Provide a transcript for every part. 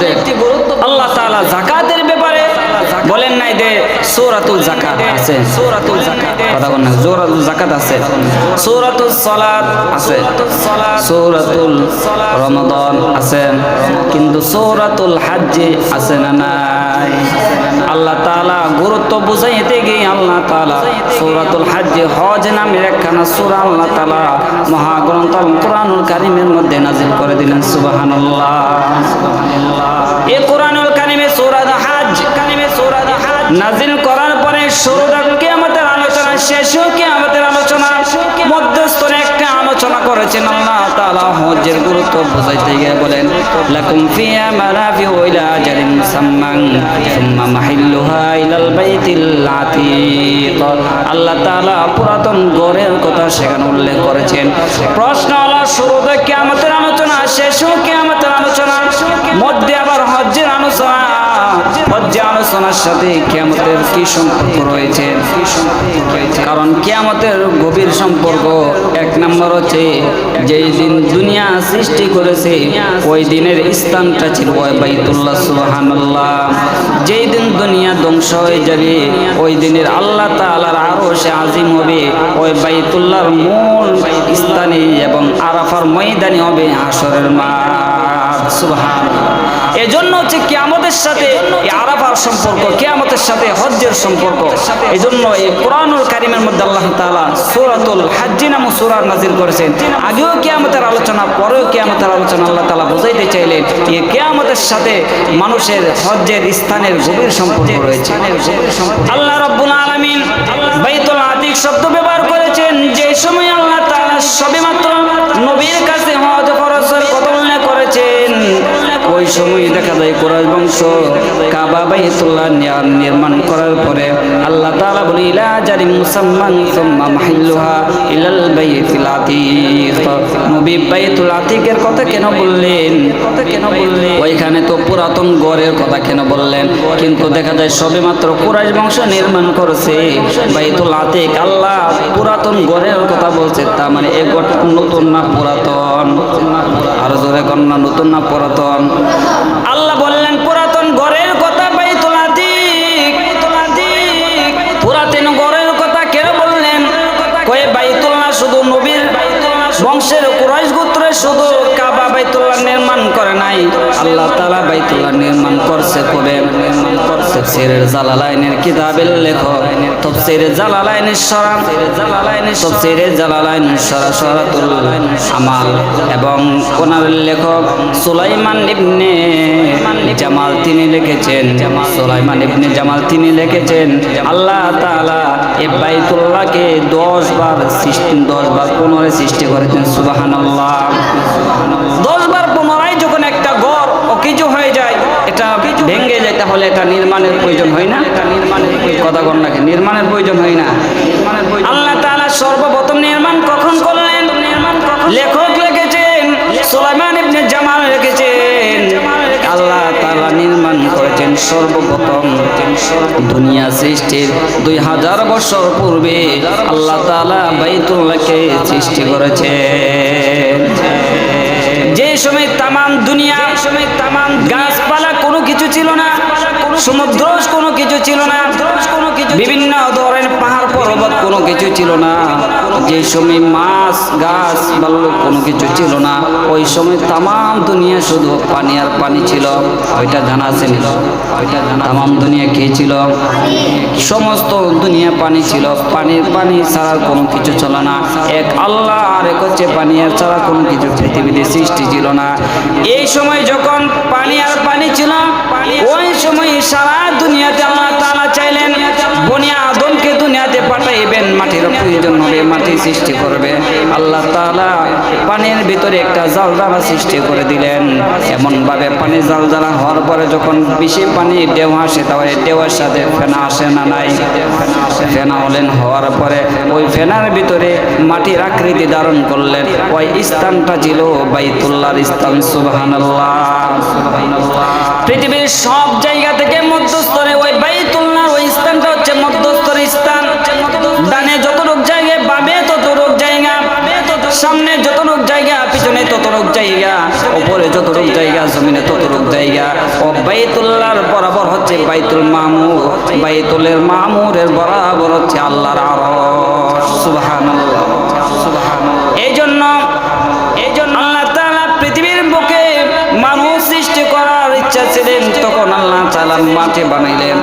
আছে আল্লাহ তাআলা যাকাতের ব্যাপারে বলেন নাই যে সূরাতুল জাকাত আছে। সূরাতুল যাকাত কথা বলেন না সূরাতুল যাকাত আছে। সূরাতুল সালাত আছে। সূরাতুল রমাদান আছে। কিন্তু সূরাতুল হজ্জ আছে না নাই? আল্লাহ তালা গুরুত্ব বুঝাইতে গিয়ে আল্লাহ তালা সৌরাতুল হাজ হজ নামের একখানা সুর আল্লাহ তালা মহাগ্রন্থ আল কোরআনুল কারিমের মধ্যে নাজিল করে দিলেন। সুবাহান এ কোরআনুল কারিমে সূরা হাজ কারিমে সূরা হাজ নাজিল করার পরে শুরুটা আমাদের আলোচনা শেষও কিয়ামতের আলোচনা মধ্যস্থরে একটা আলোচনা করেছেন আল্লাহ তাআলা হজ্জের গুরুত্ব বুঝাইতে গিয়ে বলেন, লাকুম ফিয়া মানাফিউ ইলা আজালিন মুসাম্মান সুম্মা মাহিল্লুহা ইলাল বাইতিল আতীক। আল্লাহ তাআলা পুরাতন গড়ের কথা সেখানে উল্লেখ করেছেন। প্রশ্ন হলো, শুরুতে কিয়ামতের আলোচনা, শেষও কিয়ামতের আলোচনা, মধ্যে আবার হজ্জের আলোচনা হজ্জে আলোচনার সাথে কিয়ামতের কি সম্পর্ক রয়েছে? কারণ কিয়ামতের গভীর সম্পর্ক এক নম্বর হচ্ছে যেই দিন দুনিয়া সৃষ্টি করেছে, ওই দিনের স্থানটা ছিল বাইতুল্লাহ, সুবহানাল্লাহ। যেই দিন দুনিয়া ধ্বংস হয়ে যাবে, ওই দিনের আল্লাহ তাআলার আরও সে আজিম হবে, ওই বাইতুল্লাহর মূল স্থানে এবং আরাফার ময়দানে হবে হাসরের মাঠ, সুবহানাল্লাহ। এজন্য হচ্ছে কিয়ামতের সাথে এই আরাফার সম্পর্ক কিয়ামতের সাথে হজ্জের সম্পর্ক। এজন্য এই কোরআনুল কারিমের মধ্যে আল্লাহ তাআলা সূরাতুল হজ্জ নামক সূরা নাযিল করেছেন। আগেও কিয়ামতের আলোচনা পরেও কিয়ামতের আলোচনা আল্লাহ তাআলা বোঝাইতে চাইলেন এই কিয়ামতের সাথে মানুষের হজ্জের স্থানের গভীর সম্পর্ক রয়েছে। আল্লাহ রাব্বুল আলামিন বাইতুল আতিক শব্দ ব্যবহার করেছেন। যে সময় আল্লাহ তাআলা সবেমাত্র নবীর কাছে হজ ফরজের সময় দেখা যায় কোরআশ বংশ কাবা, বাইতুল্লাহ নির্মাণ করার পরে আল্লাহ তাআলা বলে, ইলা জারি মুসাম্মান সুম্মা মাহিল্লুহা ইলাল বাইতিল আতিক। নবী বাইতুল আতিকের কথা কেন বললেন? কথা কেন বললেন ওইখানে তো পুরাতন গড়ের কথা কেন বললেন? কিন্তু দেখা যায় সবেমাত্র কুরাইশ বংশ নির্মাণ করেছে। বাইতুল আতিক আল্লাহ পুরাতন গড়ের কথা বলছে, তার মানে এ গড় নতুন না পুরাতন? আর জোরে কন্যা নতুন না পুরাতন? আল্লাহ বললেন নাই। আল্লাহ তাআলা বাইতুল্লাহ নির্মাণ করছে কবে? নির্মাণ করছে তাফসীরের জালালাইনের কিতাবের লেখক। তাফসীরের জালালাইনের সরা জালালাইনের তাফসীরের জালালাইনের সরা সরাতুল আমাল এবং ওনার লেখক সুলাইমান ইবনে জামাল তিনি লিখেছেন। সুলাইমান ইবনে জামাল তিনি লিখেছেন, আল্লাহ তালা এ বাইতুল্লাহকে 10 বার সৃষ্টি 10 বার পুনরায় সৃষ্টি করেছেন, সুবহানাল্লাহ। 10 বার পুনরায় যখন একটা গড় অকিজু হয়ে যায় এটা ভেঙে যায়, তাহলে এটা নির্মাণের প্রয়োজন হয় না। এটা নির্মাণের কথা নাকি নির্মাণের প্রয়োজন হয় না। আল্লাহ তাআলা সর্বপ্রথম নির্মাণ কখন করলেন? নির্মাণ লেখক লিখেছেন, সুলাইমান ইবনে জামাল লিখেছেন। আল্লাহ তাআলা নির্মাণ করেছেন সর্বপ্রথম। দুনিয়া সৃষ্টির দুই হাজার বছর পূর্বে আল্লাহ তাআলা বাইতুল্লাহকে সৃষ্টি করেছেন। যে সময় তামাম দুনিয়া সময় তামাম গাছপালা কিছু ছিল না সমুদ্র কোনো কিছু ছিল না, বিভিন্ন ধরনের পাহাড় পর্বত কোনো কিছু ছিল না, যে সময় মাছ, গাছ বাল্য কোনো কিছু ছিল না, ওই সময় তামাম দুনিয়া শুধু পানি আর পানি ছিল, ওইটা জানা নি? ওইটা তামাম দুনিয়া কে ছিল? সমস্ত দুনিয়া পানি ছিল পানির পানি ছাড়া কোনো কিছু ছিল না, এক আল্লাহ আর এক হচ্ছে পানি, আর ছাড়া কোনো কিছু পৃথিবীতে সৃষ্টি ছিল না। এই সময় যখন পানি আর পানি ছিল ওই সময় সারা দুনিয়াতে আল্লাহ তাআলা চাইলেন বনিয়া মাটির প্রয়োজন হবে, মাটি সৃষ্টি করবে। আল্লাহ তাআলা পানির ভিতরে একটা জালদারা সৃষ্টি করে দিলেন। এমন ভাবে পানি জালদারা হওয়ার পরে যখন বেশি পানি ঢেউ আসে, তাহলে ঢেউয়ের সাথে ফেনা আসে না নাই? ফেনা হলেন হওয়ার পরে ওই ফেনার ভিতরে মাটির আকৃতি ধারণ করলেন। ওই স্থানটা ছিল বাইতুল্লাহর স্থান, সুবহানাল্লাহ। পৃথিবীর সব জায়গা থেকে মধ্যস্থরে ওই উপরে যতটুক জায়গা, জমিনে ততটুক জায়গা। ও বাইতুল্লাহর বরাবর হচ্ছে বাইতুল মামুর। বাইতুলের মামুরের বরাবর হচ্ছে আল্লাহর আরশ। সুবহানাল্লাহ সুবহানাল্লাহ। এই জন্য করার ইচ্ছা ছিলেন তখন আল্লাহ তাআলা মাটি বানাইলেন।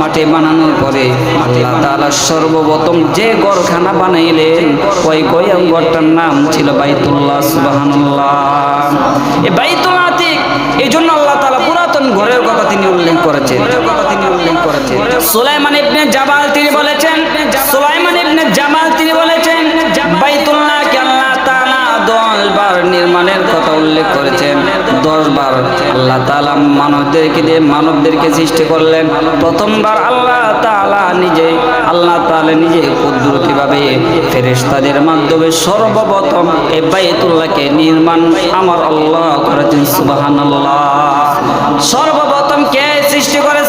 মাটি বানানোর পরে আল্লাহ তাআলা সর্বপ্রথম যে গড়খানা বানাইলেন, ওই গয়াম গড়টার নাম ছিল বাইতুল্লাহ, সুবহানাল্লাহ। এই বাইতুল আতিক এই জন্য আল্লাহ তাআলা পুরাতন ঘরের কথা তিনি উল্লেখ করেছেন। কথা তিনি উল্লেখ করেছেন সুলাইমান ইবনে জামাল তিনি বলেছেন, সুলাইমান ইবনে জামাল তিনি বলেছেন নির্মাণের কথা উল্লেখ করেছেন। দশ বার আল্লাহ তাআলা মানবদেরকে দিয়ে মানবদেরকে সৃষ্টি করলেন। প্রথমবার আল্লাহ তাআলা নিজে, আল্লাহ তাআলা নিজে কুদরতিভাবে ফেরেশতাদের মাধ্যমে সর্বপ্রথম এই বাইতুল্লাহকে নির্মাণ আমার আল্লাহ করেছেন, সুবহানাল্লাহ। সর্বপ্রথম কে সৃষ্টি করেছেন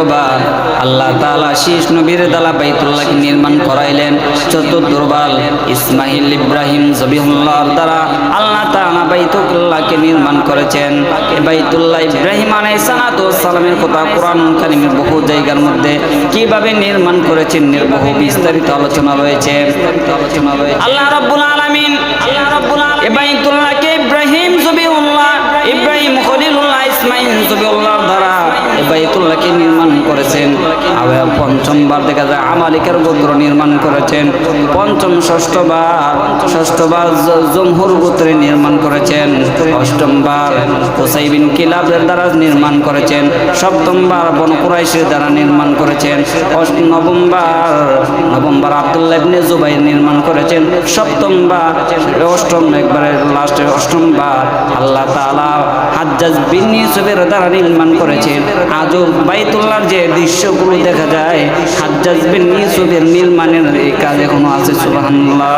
তৃতীয়বার আল্লাহ তাআলা শীষ নবীর দ্বারা বাইতুল্লাহকে নির্মাণ করাইলেন। চতুর্থবার ইসমাইল ইব্রাহিম জবিহুল্লাহর দ্বারা আল্লাহ তাআলা বাইতুল্লাহকে নির্মাণ করেছেন। বাইতুল্লাহ ইব্রাহিম আলাইহিস সালামের কথা কোরআন কারিমের বহু জায়গার মধ্যে কীভাবে নির্মাণ করেছেন বহু বিস্তারিত আলোচনা রয়েছে। আলোচনা রয়েছে আল্লাহ রাব্বুল আলামিন আল্লাহ রাব্বুল বাইতুল্লাহকে ইব্রাহিম জবিউল্লাহ ইব্রাহিম নির্মাণ করেছেন। পঞ্চমবার দেখা যায় আমালিকের গোত্র নির্মাণ করেছেন। পঞ্চম ষষ্ঠবার ষষ্ঠবার জমহুর গোত্রে নির্মাণ করেছেন। অষ্টমবার দ্বারা নির্মাণ করেছেন। সপ্তমবার বন কুরাইশের দ্বারা নির্মাণ করেছেন। নবমবার নবমবার আব্দুল্লাহ ইবনে জুবাইর নির্মাণ করেছেন। সপ্তমবার অষ্টম একবারে লাস্টে অষ্টমবার আল্লাহ তাআলা হাজ্জাজ বিন ইউসুফের দ্বারা নির্মাণ করেছেন আজও বাইতুল্লার যে দৃশ্যগুলো দেখা যায়, হাজ্জাজ বিন ইউসুফের নির্মাণের এই কাজ এখনও আছে, সুবহানাল্লাহ।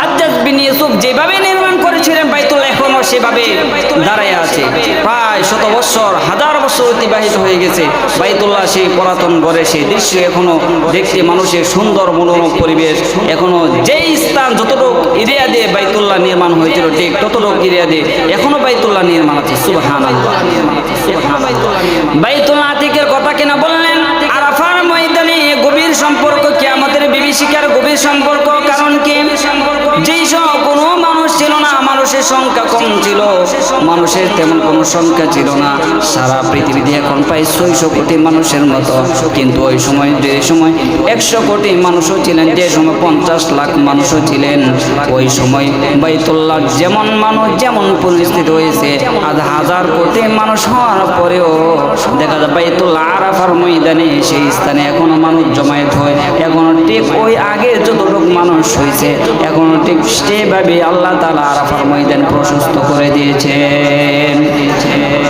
হাজ্জাজ বিন ইউসুফ যেভাবে নির্মাণ করেছিলেন বাইতুল্লাহ এখনও সেভাবে দাঁড়ায় আছে। প্রায় শত বছর হাজার বছর অতিবাহিত হয়ে গেছে। বাইতুল্লাহ সেই পুরাতন ঘরে, সেই দৃশ্য এখনও দেখতে মানুষের সুন্দর মনোরম পরিবেশ এখনও। যেই স্থান যতটুক এরিয়া দিয়ে বাইতুল্লাহ নির্মাণ হয়েছিল, ঠিক ততটুক এরিয়া দিয়ে এখনও বাইতুল্লাহ নির্মাণ আছে। সুবহান বাইতুল্লাহ আতিকের কথা কিনা বললেন? আরাফার ময়দানে গভীর সম্পর্ক কিয়ামতের বিভীষিকার গভীর সম্পর্ক কারণ কি? সংখ্যা কম ছিল, মানুষের তেমন কোনো সংখ্যা ছিল না। সারা পৃথিবীতে এখন প্রায় ছয়শো কোটি মানুষের মতো। কিন্তু ওই সময়, যে সময় একশো কোটি মানুষও ছিলেন, যে সময় পঞ্চাশ লাখ মানুষও ছিলেন, ওই সময় বাইতুল্লাহ যেমন মানুষ, যেমন পরিস্থিতি হয়েছে, আজ হাজার কোটি মানুষ হওয়ার পরেও দেখা যায় বাইতুল্লাহ আরাফার ময়দানে সেই স্থানে এখনও মানুষ জমায়েত হয়। এখনও ঠিক ওই আগের যতটুকু মানুষ হয়েছে, এখনও ঠিক সেভাবে আল্লাহ তালা আরাফার ময়দান প্রশস্ত করে দিয়েছেন।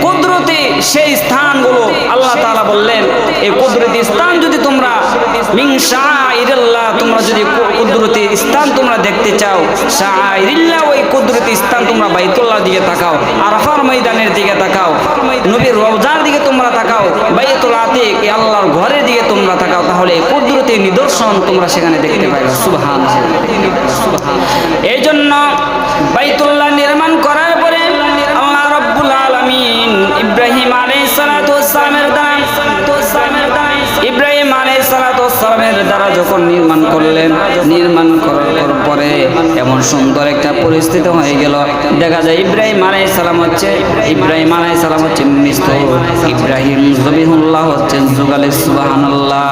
কুদরতি সেই স্থানগুলো আল্লাহ তাআলা বললেন এই কুদরতি স্থান যদি তোমরা মিংসা ইরাল্লাহ তোমরা যদি কুদরতি স্থান তোমরা দেখতে চাও শাহরিল্লাহ ওই কুদরতি স্থান তোমরা বাইতুল্লাহ দিকে তাকাও, আরাফার ময়দানের দিকে তাকাও, নবীর রওজার দিকে তোমরা তাকাও, বাইতুল আতিক আল্লাহর ঘরের দিকে তোমরা তাকাও, তাহলে এই কুদরতি নিদর্শন তোমরা সেখানে দেখতে পাইবে। সুবহান এই জন্য বাইতুল্লাহ নির্মাণ করলেন, নির্মাণ করার পরে এমন সুন্দর একটা পরিস্থিতি হয়ে গেল। দেখা যায় ইব্রাহিম আলাই সালাম হচ্ছে, ইব্রাহিম আলাই সালাম হচ্ছে মিস্ত ইব্রাহিম জবিহুল্লাহ হচ্ছেন যুগালে, সুবহানাল্লাহ।